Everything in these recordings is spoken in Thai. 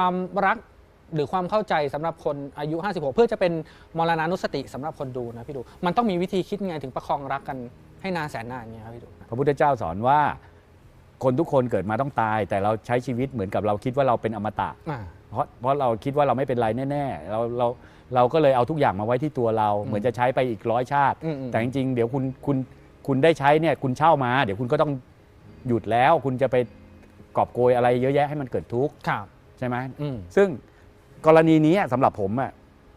ความรักหรือความเข้าใจสำหรับคนอายุ 56 เพื่อจะเป็นมรณานุสติสำหรับคนดูนะพี่ดู มันต้องมีวิธีคิดไงถึงประคองรักกันให้นานแสนนานอย่างเงี้ยครับพี่ดู พระพุทธเจ้าสอนว่า คนทุกคนเกิดมาต้องตาย แต่เราใช้ชีวิตเหมือนกับเราคิดว่าเราเป็นอมตะอ่าเพราะเพราะเราคิดว่าเราไม่เป็นไรแน่ๆเราเราเราก็เลยเอาทุกอย่างมาไว้ที่ตัวเราอืมเหมือนจะใช้ไปอีกร้อยชาติอืมอืมแต่จริงๆเดี๋ยวคุณคุณคุณได้ใช้เนี่ยคุณเช่ามา เดี๋ยวคุณก็ต้องหยุดแล้ว คุณจะไปกอบโกยอะไรเยอะแยะให้มันเกิดทุกข์ครับ ใช่ไหมอืม ซึ่งกรณีนี้สำหรับผมอะ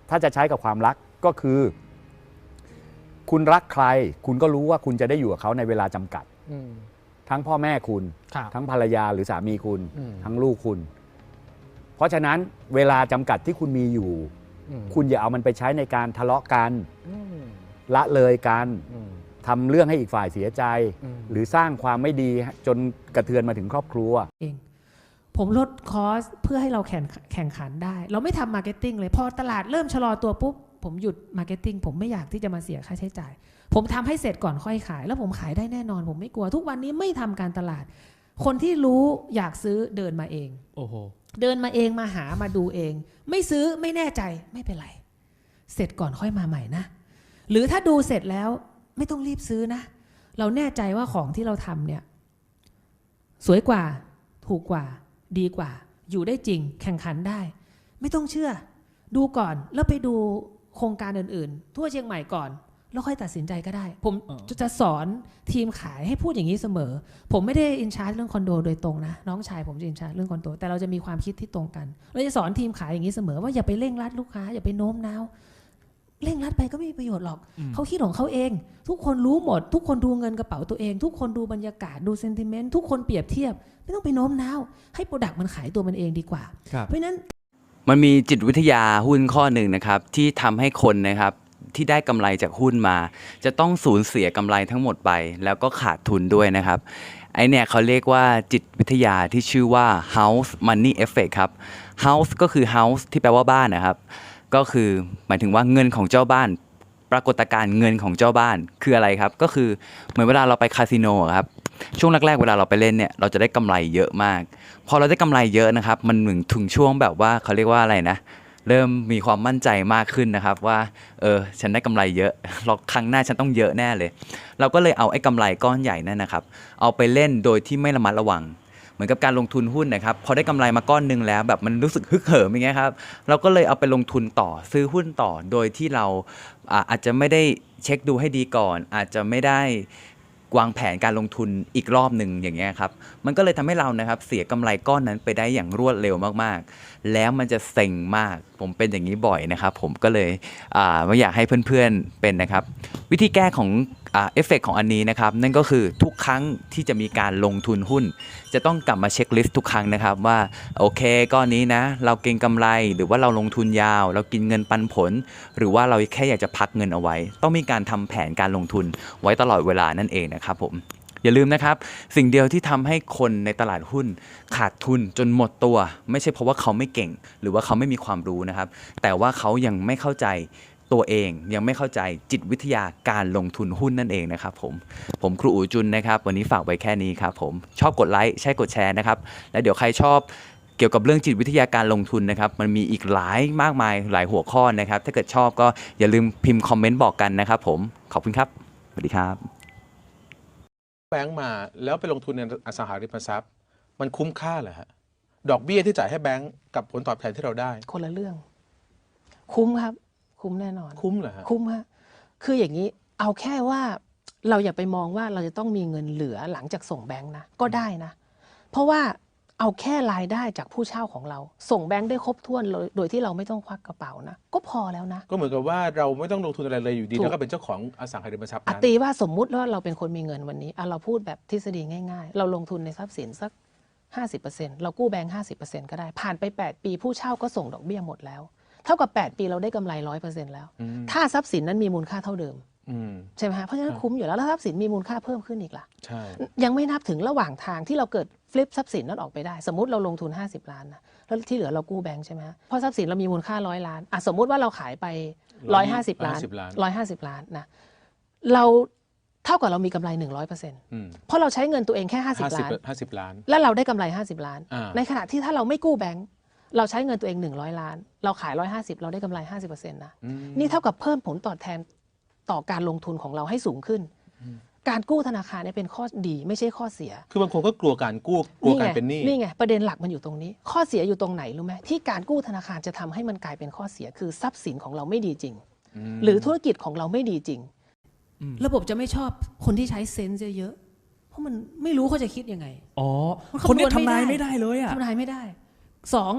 ถ้าจะใช้กับความรักก็คือ คุณรักใคร คุณก็รู้ว่าคุณจะได้อยู่กับเขาในเวลาจำกัด อืม ทั้งพ่อแม่คุณ ครับ ทั้งภรรยาหรือสามีคุณ อืม ทั้งลูกคุณ เพราะฉะนั้นเวลาจำกัดที่คุณมีอยู่ อืมคุณอย่าเอามันไปใช้ในการทะเลาะกันอืมละเลยกันอืม ทำเรื่องให้อีกฝ่ายเสียใจ อืม หรือสร้างความไม่ดีจนกระเทือนมาถึงครอบครัว เอง ผมลดคอสเพื่อให้เราแข่งแข่งขันได้ เราไม่ทำมาร์เก็ตติ้งเลย พอตลาดเริ่มชะลอตัวปุ๊บ ผมหยุดมาร์เก็ตติ้งผมไม่อยากที่จะมาเสียค่าใช้จ่าย ผมทำให้เสร็จก่อนค่อยขาย แล้วผมขายได้แน่นอน ผมไม่กลัว ทุกวันนี้ไม่ทำการตลาด คนที่รู้อยากซื้อเดินมาเอง โอ้โหเดินมาเองมาหามาดูเอง ไม่ซื้อไม่แน่ใจไม่เป็นไร เสร็จก่อนค่อยมาใหม่นะ หรือถ้าดูเสร็จแล้วไม่ต้องรีบซื้อนะ เราแน่ใจว่าของที่เราทำเนี่ย สวยกว่าถูกกว่า ดีกว่า อยู่ได้จริงแข่งขันได้ ไม่ต้องเชื่อ ดูก่อนแล้วไปดูโครงการอื่นๆ ทั่วเชียงใหม่ก่อน แล้วค่อยตัดสินใจก็ได้ ผมเออจะสอนทีมขายให้พูดอย่างนี้เสมอ ผมไม่ได้อินชาร์จเรื่องคอนโดโดยตรงนะ น้องชายผมจะอินชาร์จเรื่องคอนโดแต่เราจะมีความคิดที่ตรงกันเราจะสอนทีมขายอย่างนี้เสมอว่าอย่าไปเร่งรัดลูกค้าอย่าไปโน้มน้าว เร่งรัดไปก็ไม่มีประโยชน์หรอก เขาคิดของเขาเอง ทุกคนรู้หมด ทุกคนดูเงินกระเป๋าตัวเอง ทุกคนดูบรรยากาศดูเซนติเมนต์ทุกคนเปรียบเทียบ ไม่ต้องไปโน้มน้าวให้โปรดักต์มันขายตัวมันเองดีกว่าครับเพราะฉะนั้นมันมีจิตวิทยาหุ้นข้อหนึ่งนะครับ ที่ทำให้คนนะครับที่ได้กำไรจากหุ้นมา จะต้องสูญเสียกำไรทั้งหมดไป แล้วก็ขาดทุนด้วยนะครับไอเนี่ยเขาเรียกว่าจิตวิทยาที่ชื่อว่า house money effect ครับ house ก็คือ house ที่แปลว่าบ้านนะครับ ก็คือหมายถึงว่าเงินของเจ้าบ้าน ปรากฏการณ์เงินของเจ้าบ้านคืออะไรครับ ก็คือเหมือนเวลาเราไปคาสิโนอะครับช่วงแรกๆเวลาเราไปเล่นเนี่ยเราจะได้กำไรเยอะมาก พอเราได้กำไรเยอะนะครับ มันถึงถึงช่วงแบบว่าเขาเรียกว่าอะไรนะ เริ่มมีความมั่นใจมากขึ้นนะครับว่าเออฉันได้กำไรเยอะเรอบครั้งหน้าฉันต้องเยอะแน่เลย เราก็เลยเอาไอ้กำไรก้อนใหญ่นั่นนะครับ เอาไปเล่นโดยที่ไม่ระมัดระวัง มือนกับการลงทุนหุ้นนะครับพอได้กำไรมาก้อนหนึ่งแล้ว แบบมันรู้สึกฮึกเหิมอย่างเงี้ยครับเราก็เลยเอาไปลงทุนต่อซื้อหุ้นต่อโดยที่เราอาจจะไม่ได้เช็คดูให้ดีก่อน อาจจะไม่ได้ วางแผนการลงทุนอีกรอบหนึ่งอย่างเงี้ยครับ มันก็เลยทำให้เรานะครับเสียกำไรก้อนนั้นไปได้อย่างรวดเร็วมากๆ แล้วมันจะเซ็งมาก ผมเป็นอย่างนี้บ่อยนะครับ ผมก็เลยอ่าไม่อยากให้เพื่อนๆเป็นนะครับ วิธีแก้ของอ่าเอฟเฟกของอันนี้นะครับ นั่นก็คือทุกครั้งที่จะมีการลงทุนหุ้น จะต้องกลับมาเช็คลิสต์ทุกครั้งนะครับว่าโอเคก้อนนี้นะ เราเก็งกำไรหรือว่าเราลงทุนยาว เรากินเงินปันผล หรือว่าเราแค่อยากจะพักเงินเอาไว้ ต้องมีการทำแผนการลงทุนไว้ตลอดเวลานั่นเองนะครับผมอย่าลืมนะครับ สิ่งเดียวที่ทำให้คนในตลาดหุ้นขาดทุนจนหมดตัว ไม่ใช่เพราะว่าเขาไม่เก่ง หรือว่าเขาไม่มีความรู้นะครับ แต่ว่าเขายังไม่เข้าใจตัวเองยังไม่เข้าใจจิตวิทยาการลงทุนหุ้นนั่นเองนะครับผม ผมครูอูจุนนะครับ วันนี้ฝากไว้แค่นี้ครับผมชอบกดไลค์ใช่กดแชร์นะครับ และเดี๋ยวใครชอบเกี่ยวกับเรื่องจิตวิทยาการลงทุนนะครับ มันมีอีกหลายมากมายหลายหัวข้อนะครับ ถ้าเกิดชอบก็อย่าลืมพิมพ์คอมเมนต์บอกกันนะครับผมขอบคุณครับสวัสดีครับ บงก์มา แล้วไปลงทุนในอสังหาริมทรัพย์ มันคุ้มค่าเหรอฮะดอกเบี้ยที่จ่ายให้แบงก์กับผลตอบแทนที่เราได้ คนละเรื่อง คุ้มครับ คุ้มแน่นอน คุ้มเหรอฮะคุ้มฮะคืออย่างนี้เอาแค่ว่าเราอย่าไปมองว่าเราจะต้องมีเงินเหลือหลังจากส่งแบงค์นะก็ได้นะ เพราะว่า เอาแค่รายได้จากผู้เช่าของเรา ส่งแบงค์ได้ครบถ้วนเลยโดยที่เราไม่ต้องควักกระเป๋านะ ก็พอแล้วนะ ก็เหมือนกับว่าเราไม่ต้องลงทุนอะไรเลยอยู่ดีถูก แล้วก็เป็นเจ้าของอสังหาริมทรัพย์อะนั้น ตีว่าสมมุติว่าเราเป็นคนมีเงินวันนี้อะเราพูดแบบทฤษฎีง่ายๆ เราลงทุนในทรัพย์สินสัก 50%เรากู้แบงค์50%ก็ได้ ผ่านไป 8 ปีผู้เช่าก็ส่งดอกเบี้ยหมดแล้ว เท่ากับ 8 ปีเราได้กำไร 100%แล้ว อืม ถ้าทรัพย์สินนั้นมีมูลค่าเท่าเดิมอืม ใช่ไหมฮะเพราะฉะนั้คนรับคุ้มอยู่แล้วแล้วทรัพย์สินมีมูลค่าเพิ่มขึ้นอีกล่ะใช่ยังไม่นับถึงระหว่างทางที่เราเกิดฟลิปทรัพย์สินนั้นออกไปได้ สมมติเราลงทุน 50 ล้านนะแล้วที่เหลือเรากู้แบงค์ใช่ไหมฮะเพราะทรัพย์สินเรามีมูลค่าร้อยล้านอะสมมุติว่าเราขายไป 150 ล้าน150ล้าน150ล้านนะเราเท่ากับเรามีกำไร 100%เอืมพราะเราใช้เงินตัวเองแค่ห้า50สิบล้านห้าสิบล้าน แล้วเราได้กำไร 50 ล้านอ่าในขณะที่ถ้าเราไม่กู้แบงค์เราใช้เงินตัวเอง 100 ล้าน เราขาย 150 เราได้กำไร 50%นะอืมนี่เท่ากับเพิ่มผลตอบแทน ต่อการลงทุนของเราให้สูงขึ้น การกู้ธนาคารเนี่ยเป็นข้อดีไม่ใช่ข้อเสีย คือบางคนก็กลัวการกู้กลัวการเป็นหนี้นี่ไงประเด็นหลักมันอยู่ตรงนี้ ข้อเสียอยู่ตรงไหนรู้ไหมที่การกู้ธนาคารจะทำให้มันกลายเป็นข้อเสียคือทรัพย์สินของเราไม่ดีจริงมหรือธุรกิจของเราไม่ดีจริงอืมระบบจะไม่ชอบคนที่ใช้เซนส์เยอะๆเพราะมันไม่รู้เขาจะคิดยังไงอ๋อมันคนเนี้ยคำนวณทำนายไม่ไม่ได้ได้เลยอะทำนายไม่ได้สอง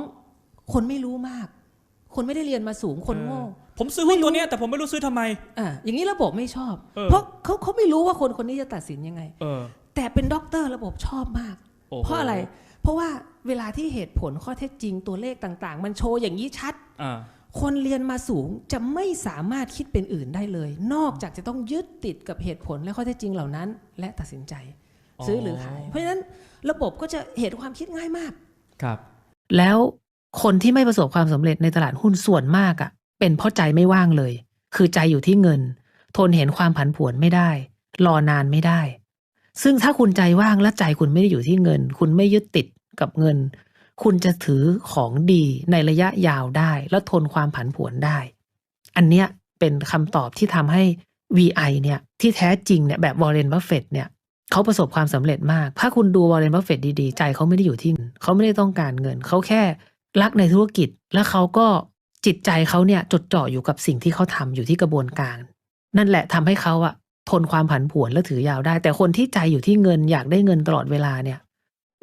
คนไม่รู้มาก คนไม่ได้เรียนมาสูงคนโง่เออ ผมซื้อหุ้นตัวเนี้ยแต่ผมไม่รู้ซื้อทำไม อะอย่างนี้ระบบไม่ชอบ เออ เพราะเขาเขาไม่รู้ว่าคนคนนี้จะตัดสินยังไง เออ แต่เป็นด็อกเตอร์ระบบชอบมาก โอ้โห เพราะอะไร เพราะว่าเวลาที่เหตุผลข้อเท็จจริงตัวเลขต่างๆ มันโชว์อย่างนี้ชัด อ่าคนเรียนมาสูงจะไม่สามารถคิดเป็นอื่นได้เลย นอกจากจะต้องยึดติดกับเหตุผลและข้อเท็จจริงเหล่านั้น และตัดสินใจ ซื้อหรือขาย เพราะฉะนั้นระบบก็จะเหตุความคิดง่ายมาก ครับ แล้วคนที่ไม่ประสบความสำเร็จในตลาดหุ้นส่วนมากอะ่ะ เป็นเพราะใจไม่ว่างเลย คือใจอยู่ที่เงิน ทนเห็นความผันผวนไม่ได้ รอนานไม่ได้ ซึ่งถ้าคุณใจว่างและใจคุณไม่ได้อยู่ที่เงิน คุณไม่ยึดติดกับเงิน คุณจะถือของดีในระยะยาวได้ และทนความผันผวนได้ อันเนี้ยเป็นคำตอบที่ทำให้ VI เนี่ยที่แท้จริงเนี่ยแบบวอร์เรนบัฟเฟตเนี่ยเขาประสบความสำเร็จมาก ถ้าคุณดูวอร์เรนบัฟเฟตดีๆ ใจเขาไม่ได้อยู่ที่เงินเขาไม่ได้ต้องการเงิน เขาแค่รักในธุรกิจ แล้วเขาก็ จิตใจเขาเนี่ยจดจ่ออยู่กับสิ่งที่เขาทำอยู่ที่กระบวนการ นั่นแหละทำให้เขาอะทนความผันผวนและถือยาวได้ แต่คนที่ใจอยู่ที่เงินอยากได้เงินตลอดเวลาเนี่ย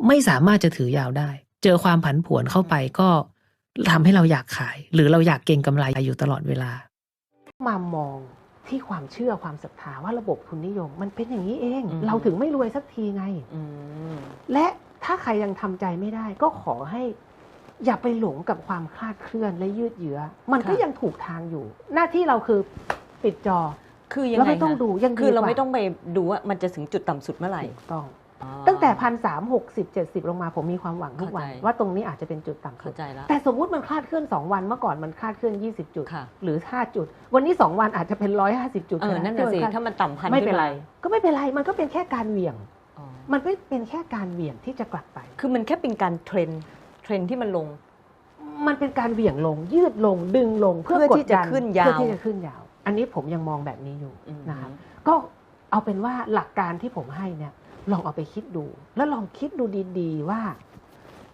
ไม่สามารถจะถือยาวได้ เจอความผันผวนเข้าไปก็ทำให้เราอยากขาย หรือเราอยากเก็งกำไรอยู่ตลอดเวลามามองที่ความเชื่อความศรัทธาว่าระบบทุนนิยม มันเป็นอย่างนี้เองอืมเราถึงไม่รวยสักทีไงอืมและถ้าใครยังทำใจไม่ได้ ก็ขอให้ อย่าไปหลงกับความคลาดเคลื่อนและยืดเยื้อ มันก็ค่ะยังถูกทางอยู่ หน้าที่เราคือปิดจอ คือยังแล้วไงไม่ต้องคะดูยังดีคือเรากว่าไม่ต้องไปดูว่ามันจะถึงจุดต่ำสุดเมื่อไหร่ถูกต้องอ๋อตั้งแต่พันสามหกสิบเจ็ดสิบลงมาผมมีความหวังทุกวันเข้าใจว่าตรงนี้อาจจะเป็นจุดต่ำสุเข้าดใจแล้วแต่สมมุติมันคลาดเคลื่อน2วันเมื่อก่อนมันคลาดเคลื่อน20จุดค่ะหรือ5จุด วันนี้2วันอาจจะเป็น150จุดเออนั่นน่ะสิที่มัคลดถ้ามันต่ำพันไม่เป็นไรขึ้าก็ไม่เป็นไรมันก็เป็นแค่การเหวี่ยงอ๋อมันไม่เป็นแค่การเหวี่ยงที่จะกลับไป คือมันแค่เป็นการเทรนด์ เทรนด์ที่มันลง มันเป็นการเหวี่ยงลง ยืดลงดึงลงเพื่อเพื่อกดที่จะดันขึ้นยาวเพื่อที่จะขึ้นยาว อันนี้ผมยังมองแบบนี้อยู่อืมนะครับก็เอาเป็นว่าหลักการที่ผมให้เนี่ย ลองเอาไปคิดดู แล้วลองคิดดูดี ๆ ว่า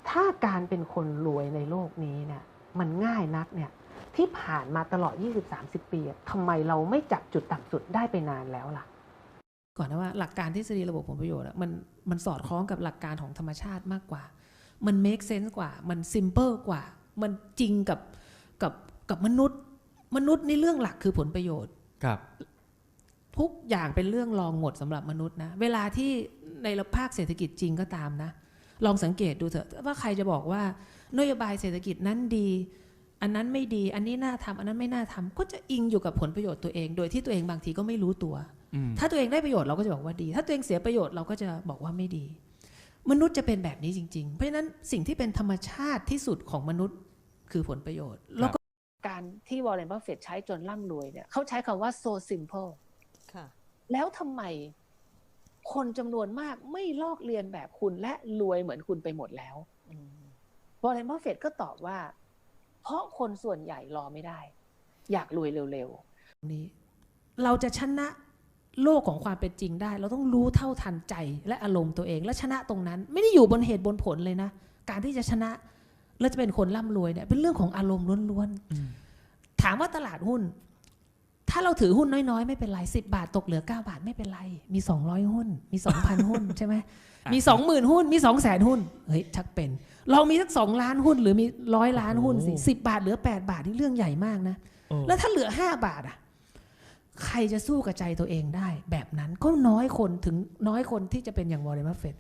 ถ้าการเป็นคนรวยในโลกนี้เนี่ย มันง่ายนักเนี่ย ที่ผ่านมาตลอด 20-30 ปีอะทำไมเราไม่จับจุดต่ำสุดได้ไปนานแล้วล่ะก่อนนะว่าหลักการทฤษฎีระบบผลประโยชน์อะมันมันสอดคล้องกับหลักการของธรรมชาติมากกว่า มัน make sense กว่า มัน simple กว่า มันจริงกับกับกับมนุษย์ มนุษย์ในเรื่องหลักคือผลประโยชน์ครับทุกอย่างเป็นเรื่องรองหมดสำหรับมนุษย์นะ เวลาที่ในภาคเศรษฐกิจจริงก็ตามนะ ลองสังเกตดูเถอะว่าใครจะบอกว่านโยบายเศรษฐกิจนั้นดี อันนั้นไม่ดี อันนี้น่าทำอันนั้นไม่น่าทำก็จะอิงอยู่กับผลประโยชน์ตัวเอง โดยที่ตัวเองบางทีก็ไม่รู้ตัวอืมถ้าตัวเองได้ประโยชน์เราก็จะบอกว่าดี ถ้าตัวเองเสียประโยชน์เราก็จะบอกว่าไม่ดี มนุษย์จะเป็นแบบนี้จริง ๆ เพราะฉะนั้นสิ่งที่เป็นธรรมชาติที่สุดของมนุษย์คือผลประโยชน์ แล้วก็การที่วอร์เรนบัฟเฟตใช้จนร่ำรวยเนี่ยเขาใช้คำว่า so simple ค่ะแล้วทำไมคนจำนวนมากไม่ลอกเรียนแบบคุณและรวยเหมือนคุณไปหมดแล้วอืมวอร์เรนบัฟเฟตก็ตอบว่า เพราะคนส่วนใหญ่รอไม่ได้ อยากรวยเร็วๆนี้เราจะชนะ โลกของความเป็นจริงได้ เราต้องรู้เท่าทันใจและอารมณ์ตัวเอง และชนะตรงนั้น ไม่ได้อยู่บนเหตุบนผลเลยนะ การที่จะชนะและจะเป็นคนร่ำรวยเนี่ยเป็นเรื่องของอารมณ์ล้วนๆถามว่าตลาดหุ้น ถ้าเราถือหุ้นน้อยๆ ไม่เป็นไร10บาทตกเหลือ 9 บาทไม่เป็นไร มี200หุ้น มี2,000หุ้นใช่ไหมมี20,000หุ้นมี200,000หุ้นเฮ้ยชักเป็นลองมีสักสองล้านหุ้นหรือมีร้อยล้านหุ้นสิโอ้โหสิบาทเหลือ 8 บาทนี่เรื่องใหญ่มากนะเออแล้วถ้าเหลือ 5 บาทอะ ใครจะสู้กับใจตัวเองได้ แบบนั้นก็น้อยคนถึงน้อยคนที่จะเป็นอย่างวอร์เรนบัฟเฟต